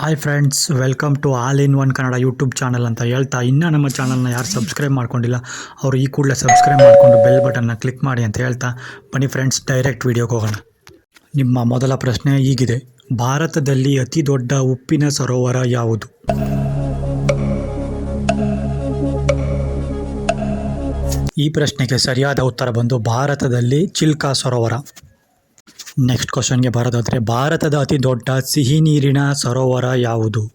Hi friends welcome to all in one Kannada YouTube channel ಅಂತ ಹೇಳ್ತಾ, ಇನ್ನೂ ನಮ್ಮ ಚಾನಲ್ನ ಯಾರು ಸಬ್ಸ್ಕ್ರೈಬ್ ಮಾಡ್ಕೊಂಡಿಲ್ಲ, ಅವರು ಈ ಕೂಡಲೇ ಸಬ್ಸ್ಕ್ರೈಬ್ ಮಾಡಿಕೊಂಡು ಬೆಲ್ ಬಟನ್ನ ಕ್ಲಿಕ್ ಮಾಡಿ ಅಂತ ಹೇಳ್ತಾ, ಬನ್ನಿ ಫ್ರೆಂಡ್ಸ್ ಡೈರೆಕ್ಟ್ ವಿಡಿಯೋಗೆ ಹೋಗೋಣ. ನಿಮ್ಮ ಮೊದಲ ಪ್ರಶ್ನೆ ಹೀಗಿದೆ, ಭಾರತದಲ್ಲಿ ಅತಿ ದೊಡ್ಡ ಉಪ್ಪಿನ ಸರೋವರ ಯಾವುದು? ಈ ಪ್ರಶ್ನೆಗೆ ಸರಿಯಾದ ಉತ್ತರ ಬಂದು, ಭಾರತದಲ್ಲಿ ಚಿಲ್ಕಾ ಸರೋವರ. ನೆಕ್ಸ್ಟ್ ಕ್ವಶನ್ಗೆ ಬರೋದಾದರೆ, ಭಾರತದ ಅತಿ ದೊಡ್ಡ ಸಿಹಿ ನೀರಿನ ಸರೋವರ ಯಾವುದು?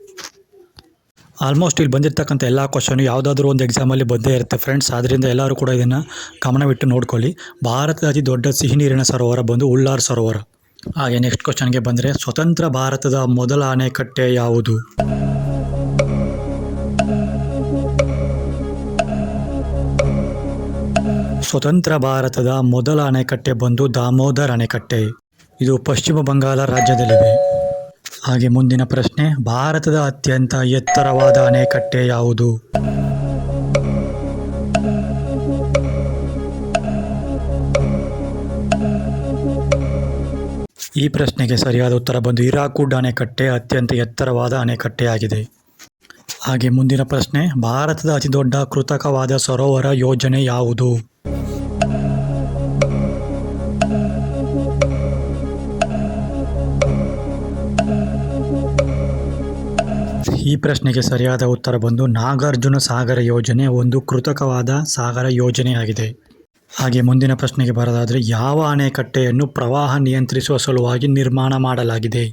ಆಲ್ಮೋಸ್ಟ್ ಇಲ್ಲಿ ಬಂದಿರತಕ್ಕಂಥ ಎಲ್ಲ ಕ್ವಶನು ಯಾವುದಾದ್ರೂ ಒಂದು ಎಕ್ಸಾಮಲ್ಲಿ ಬಂದೇ ಇರುತ್ತೆ ಫ್ರೆಂಡ್ಸ್ ಆದ್ದರಿಂದ ಎಲ್ಲರೂ ಕೂಡ ಇದನ್ನು ಗಮನವಿಟ್ಟು ನೋಡ್ಕೊಳ್ಳಿ. ಭಾರತದ ಅತಿ ದೊಡ್ಡ ಸಿಹಿ ನೀರಿನ ಸರೋವರ ಬಂದು ಉಳ್ಳಾರ್ ಸರೋವರ. ಹಾಗೆ ನೆಕ್ಸ್ಟ್ ಕ್ವಶನ್ಗೆ ಬಂದರೆ, ಸ್ವತಂತ್ರ ಭಾರತದ ಮೊದಲ ಅಣೆಕಟ್ಟೆ ಯಾವುದು? ಸ್ವತಂತ್ರ ಭಾರತದ ಮೊದಲ ಅಣೆಕಟ್ಟೆ ಬಂದು ದಾಮೋದರ್ ಅಣೆಕಟ್ಟೆ. ಇದು ಪಶ್ಚಿಮ ಬಂಗಾಳ ರಾಜ್ಯದಲ್ಲಿದೆ. ಹಾಗೆ ಮುಂದಿನ ಪ್ರಶ್ನೆ, ಭಾರತದ ಅತ್ಯಂತ ಎತ್ತರವಾದ ಅಣೆಕಟ್ಟೆ ಯಾವುದು? ಈ ಪ್ರಶ್ನೆಗೆ ಸರಿಯಾದ ಉತ್ತರ ಬಂದು ಇರಾಕುಡ್ ಅಣೆಕಟ್ಟೆ ಅತ್ಯಂತ ಎತ್ತರವಾದ ಅಣೆಕಟ್ಟೆಯಾಗಿದೆ. ಹಾಗೆ ಮುಂದಿನ ಪ್ರಶ್ನೆ, ಭಾರತದ ಅತಿದೊಡ್ಡ ಕೃತಕವಾದ ಸರೋವರ ಯೋಜನೆ ಯಾವುದು? ಪ್ರಶ್ನೆಗೆ ಸರಿಯಾದ ಉತ್ತರ ಬಂದು ನಾಗಾರ್ಜುನ ಸಾಗರ ಯೋಜನೆ ಒಂದು ಕೃತಕವಾದ ಸಾಗರ ಯೋಜನೆಯಾಗಿದೆ. ಹಾಗೆ ಮುಂದಿನ ಪ್ರಶ್ನೆಗೆ ಬರೋದಾದರೆ ಯಾವ ಅಣೆಕಟ್ಟೆಯನ್ನು ಪ್ರವಾಹ ನಿಯಂತ್ರಿಸುವ ಸಲುವಾಗಿ ನಿರ್ಮಾಣ ಮಾಡಲಾಗಿದೆ?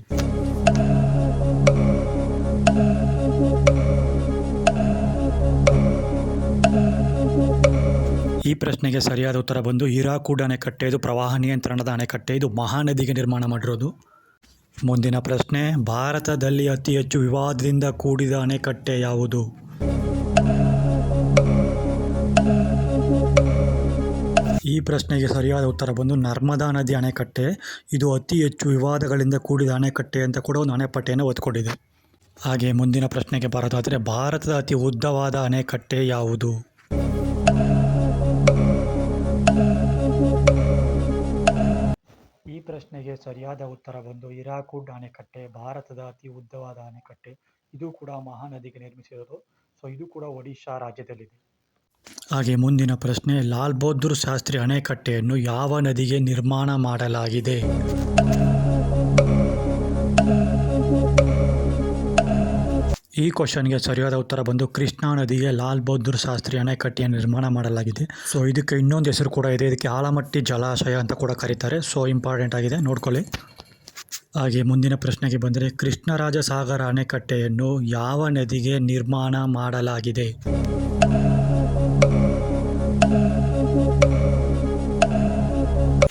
ಈ ಪ್ರಶ್ನೆಗೆ ಸರಿಯಾದ ಉತ್ತರ ಬಂದು ಹೀರಾಕೂಡ್ ಅಣೆಕಟ್ಟೆ ಇದು ಪ್ರವಾಹ ನಿಯಂತ್ರಣದ ಅಣೆಕಟ್ಟೆ, ಇದು ಮಹಾನದಿಗೆ ನಿರ್ಮಾಣ ಮಾಡಿರೋದು. ಮುಂದಿನ ಪ್ರಶ್ನೆ, ಭಾರತದಲ್ಲಿ ಅತಿ ಹೆಚ್ಚು ವಿವಾದದಿಂದ ಕೂಡಿದ ಅಣೆಕಟ್ಟೆ ಯಾವುದು? ಈ ಪ್ರಶ್ನೆಗೆ ಸರಿಯಾದ ಉತ್ತರ ಬಂದು ನರ್ಮದಾ ನದಿ ಅಣೆಕಟ್ಟೆ. ಇದು ಅತಿ ಹೆಚ್ಚು ವಿವಾದಗಳಿಂದ ಕೂಡಿದ ಅಣೆಕಟ್ಟೆ ಅಂತ ಕೂಡ ಒಂದು ಅಣೆಪಟ್ಟೆಯನ್ನು ಒತ್ಕೊಂಡಿದೆ. ಹಾಗೆ ಮುಂದಿನ ಪ್ರಶ್ನೆಗೆ ಬರೋದಾದರೆ, ಭಾರತದ ಅತಿ ಉದ್ದವಾದ ಅಣೆಕಟ್ಟೆ ಯಾವುದು? ಪ್ರಶ್ನೆಗೆ ಸರಿಯಾದ ಉತ್ತರ ಬಂದು ಹಿರಾಕುಡ್ ಅಣೆಕಟ್ಟೆ ಭಾರತದ ಅತಿ ಉದ್ದವಾದ ಅಣೆಕಟ್ಟೆ. ಇದು ಕೂಡ ಮಹಾನದಿಗೆ ನಿರ್ಮಿಸಿರೋದು. ಸೊ ಇದು ಕೂಡ ಒಡಿಶಾ ರಾಜ್ಯದಲ್ಲಿದೆ. ಹಾಗೆ ಮುಂದಿನ ಪ್ರಶ್ನೆ, ಲಾಲ್ ಬಹದ್ದೂರ್ ಶಾಸ್ತ್ರಿ ಅಣೆಕಟ್ಟೆಯನ್ನು ಯಾವ ನದಿಗೆ ನಿರ್ಮಾಣ ಮಾಡಲಾಗಿದೆ? ಈ ಕ್ವಶನ್ಗೆ ಸರಿಯಾದ ಉತ್ತರ ಬಂದು ಕೃಷ್ಣಾ ನದಿಗೆ ಲಾಲ್ ಬಹದ್ದೂರ್ ಶಾಸ್ತ್ರಿ ಅಣೆಕಟ್ಟೆಯನ್ನು ನಿರ್ಮಾಣ ಮಾಡಲಾಗಿದೆ. ಸೊ, ಇದಕ್ಕೆ ಇನ್ನೊಂದು ಹೆಸರು ಕೂಡ ಇದೆ. ಇದಕ್ಕೆ ಆಲಮಟ್ಟಿ ಜಲಾಶಯ ಅಂತ ಕೂಡ ಕರೀತಾರೆ. ಸೊ, ಇಂಪಾರ್ಟೆಂಟ್ ಆಗಿದೆ. ನೋಡ್ಕೊಳ್ಳಿ. ಹಾಗೆ ಮುಂದಿನ ಪ್ರಶ್ನೆಗೆ ಬಂದರೆ ಕೃಷ್ಣರಾಜ ಸಾಗರ ಅಣೆಕಟ್ಟೆಯನ್ನು ಯಾವ ನದಿಗೆ ನಿರ್ಮಾಣ ಮಾಡಲಾಗಿದೆ?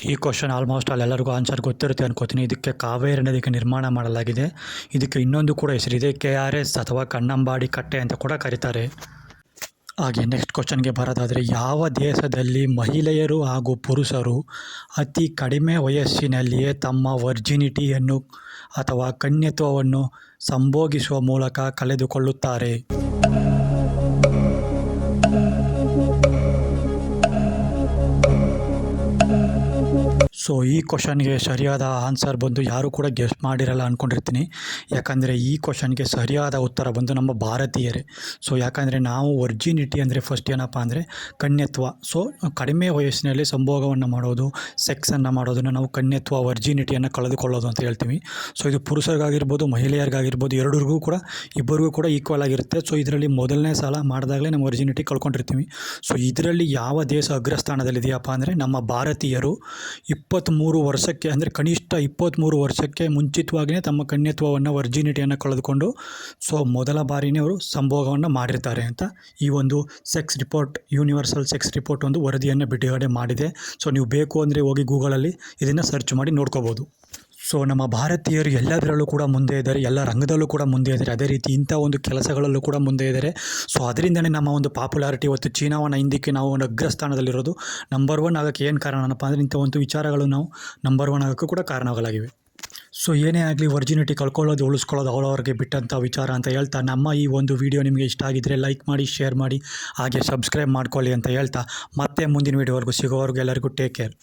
ಈ ಕ್ವಶನ್ ಆಲ್ಮೋಸ್ಟ್ ಅಲ್ಲೆಲ್ಲರಿಗೂ ಆನ್ಸರ್ ಗೊತ್ತಿರುತ್ತೆ ಅನ್ಕೋತೀನಿ. ಇದಕ್ಕೆ ಕಾವೇರಿ ನದಿಗೆ ನಿರ್ಮಾಣ ಮಾಡಲಾಗಿದೆ. ಇದಕ್ಕೆ ಇನ್ನೊಂದು ಕೂಡ ಹೆಸರಿದೆ ಕೆ ಆರ್ ಎಸ್ ಅಥವಾ ಕಣ್ಣಂಬಾಡಿ ಕಟ್ಟೆ ಅಂತ ಕೂಡ ಕರೀತಾರೆ. ಹಾಗೆ ನೆಕ್ಸ್ಟ್ ಕ್ವಶನ್ಗೆ ಬರೋದಾದರೆ, ಯಾವ ದೇಶದಲ್ಲಿ ಮಹಿಳೆಯರು ಹಾಗೂ ಪುರುಷರು ಅತಿ ಕಡಿಮೆ ವಯಸ್ಸಿನಲ್ಲಿಯೇ ತಮ್ಮ ವರ್ಜಿನಿಟಿಯನ್ನು ಅಥವಾ ಕನ್ಯತ್ವವನ್ನು ಸಂಭೋಗಿಸುವ ಮೂಲಕ ಕಳೆದುಕೊಳ್ಳುತ್ತಾರೆ? ಸೊ ಈ ಕ್ವಶನ್ಗೆ ಸರಿಯಾದ ಆನ್ಸರ್ ಬಂದು ಯಾರೂ ಕೂಡ ಗೆಸ್ ಮಾಡಿರಲ್ಲ ಅಂದ್ಕೊಂಡಿರ್ತೀನಿ ಯಾಕಂದರೆ ಈ ಕ್ವಶನ್ಗೆ ಸರಿಯಾದ ಉತ್ತರ ಬಂದು ನಮ್ಮ ಭಾರತೀಯರೇ. ಸೊ ಯಾಕಂದರೆ ನಾವು ವರ್ಜಿನಿಟಿ ಅಂದರೆ ಫಸ್ಟ್ ಏನಪ್ಪ ಅಂದರೆ ಕನ್ಯತ್ವ. ಸೊ ಕಡಿಮೆ ವಯಸ್ಸಿನಲ್ಲಿ ಸಂಭೋಗವನ್ನು ಮಾಡೋದು ಸೆಕ್ಸನ್ನು ಮಾಡೋದನ್ನು ನಾವು ಕನ್ಯತ್ವ ವರ್ಜಿನಿಟಿಯನ್ನು ಕಳೆದುಕೊಳ್ಳೋದು ಅಂತ ಹೇಳ್ತೀವಿ. ಸೊ ಇದು ಪುರುಷರಿಗಾಗಿರ್ಬೋದು, ಮಹಿಳೆಯರಿಗಾಗಿರ್ಬೋದು, ಎರಡರಿಗೂ ಕೂಡ, ಇಬ್ಬರಿಗೂ ಕೂಡ ಈಕ್ವಲ್ ಆಗಿರುತ್ತೆ. ಸೊ ಇದರಲ್ಲಿ ಮೊದಲನೇ ಸಲ ಮಾಡಿದಾಗಲೇ ನಾವು ವರ್ಜಿನಿಟಿ ಕಳ್ಕೊಂಡಿರ್ತೀವಿ. ಸೊ ಇದರಲ್ಲಿ ಯಾವ ದೇಶ ಅಗ್ರಸ್ಥಾನದಲ್ಲಿದೆಯಪ್ಪ ಅಂದರೆ ನಮ್ಮ ಭಾರತೀಯರು ಇಪ್ಪತ್ತ್ಮೂರು ವರ್ಷಕ್ಕೆ, ಅಂದರೆ ಕನಿಷ್ಠ ಇಪ್ಪತ್ತ್ಮೂರು ವರ್ಷಕ್ಕೆ ಮುಂಚಿತವಾಗಿಯೇ ತಮ್ಮ ಕನ್ಯತ್ವವನ್ನು ವರ್ಜಿನಿಟಿಯನ್ನು ಕಳೆದುಕೊಂಡು, ಸೊ ಮೊದಲ ಬಾರಿನೇ ಅವರು ಸಂಭೋಗವನ್ನು ಮಾಡಿರ್ತಾರೆ ಅಂತ ಈ ಒಂದು sex report universal sex report ಒಂದು ವರದಿಯನ್ನು ಬಿಡುಗಡೆ ಮಾಡಿದೆ. ಸೊ ನೀವು ಬೇಕು ಅಂದರೆ ಹೋಗಿ ಗೂಗಲಲ್ಲಿ ಇದನ್ನು ಸರ್ಚ್ ಮಾಡಿ ನೋಡ್ಕೋಬೋದು. ಸೊ ನಮ್ಮ ಭಾರತೀಯರು ಎಲ್ಲದರಲ್ಲೂ ಕೂಡ ಮುಂದೆ ಇದ್ದಾರೆ, ಎಲ್ಲ ರಂಗದಲ್ಲೂ ಕೂಡ ಮುಂದೆ ಇದ್ದಾರೆ. ಅದೇ ರೀತಿ ಇಂಥ ಒಂದು ಕೆಲಸಗಳಲ್ಲೂ ಕೂಡ ಮುಂದೆ ಇದ್ದಾರೆ. ಸೊ ಅದರಿಂದನೇ ನಮ್ಮ ಒಂದು ಪಾಪ್ಯುಲಾರಿಟಿ ಇವತ್ತು ಚೀನಾವನ್ನು ಹಿಂದಿಕ್ಕೆ ನಾವು ಒಂದು ಅಗ್ರಸ್ಥಾನದಲ್ಲಿರೋದು ನಂಬರ್ ಒನ್ ಆಗೋಕ್ಕೆ ಏನು ಕಾರಣನಪ್ಪ ಅಂದರೆ ಇಂಥ ಒಂದು ವಿಚಾರಗಳು ನಾವು ನಂಬರ್ ಒನ್ ಆಗೋಕ್ಕೂ ಕೂಡ ಕಾರಣಗಳಾಗಿವೆ ಸೊ ಏನೇ ಆಗಲಿ ವರ್ಜಿನಿಟಿ ಕಳ್ಕೊಳ್ಳೋದು, ಉಳಿಸ್ಕೊಳ್ಳೋದು ಅವರವ್ರಿಗೆ ಬಿಟ್ಟಂಥ ವಿಚಾರ ಅಂತ ಹೇಳ್ತಾ, ನಮ್ಮ ಈ ಒಂದು ವಿಡಿಯೋ ನಿಮಗೆ ಇಷ್ಟ ಆಗಿದ್ದರೆ ಲೈಕ್ ಮಾಡಿ ಶೇರ್ ಮಾಡಿ, ಹಾಗೆ ಸಬ್ಸ್ಕ್ರೈಬ್ ಮಾಡ್ಕೊಳ್ಳಿ ಅಂತ ಹೇಳ್ತಾ, ಮತ್ತೆ ಮುಂದಿನ ವೀಡಿಯೋವರೆಗೂ ಸಿಗೋವರೆಗೂ ಎಲ್ಲರಿಗೂ ಟೇಕ್ ಕೇರ್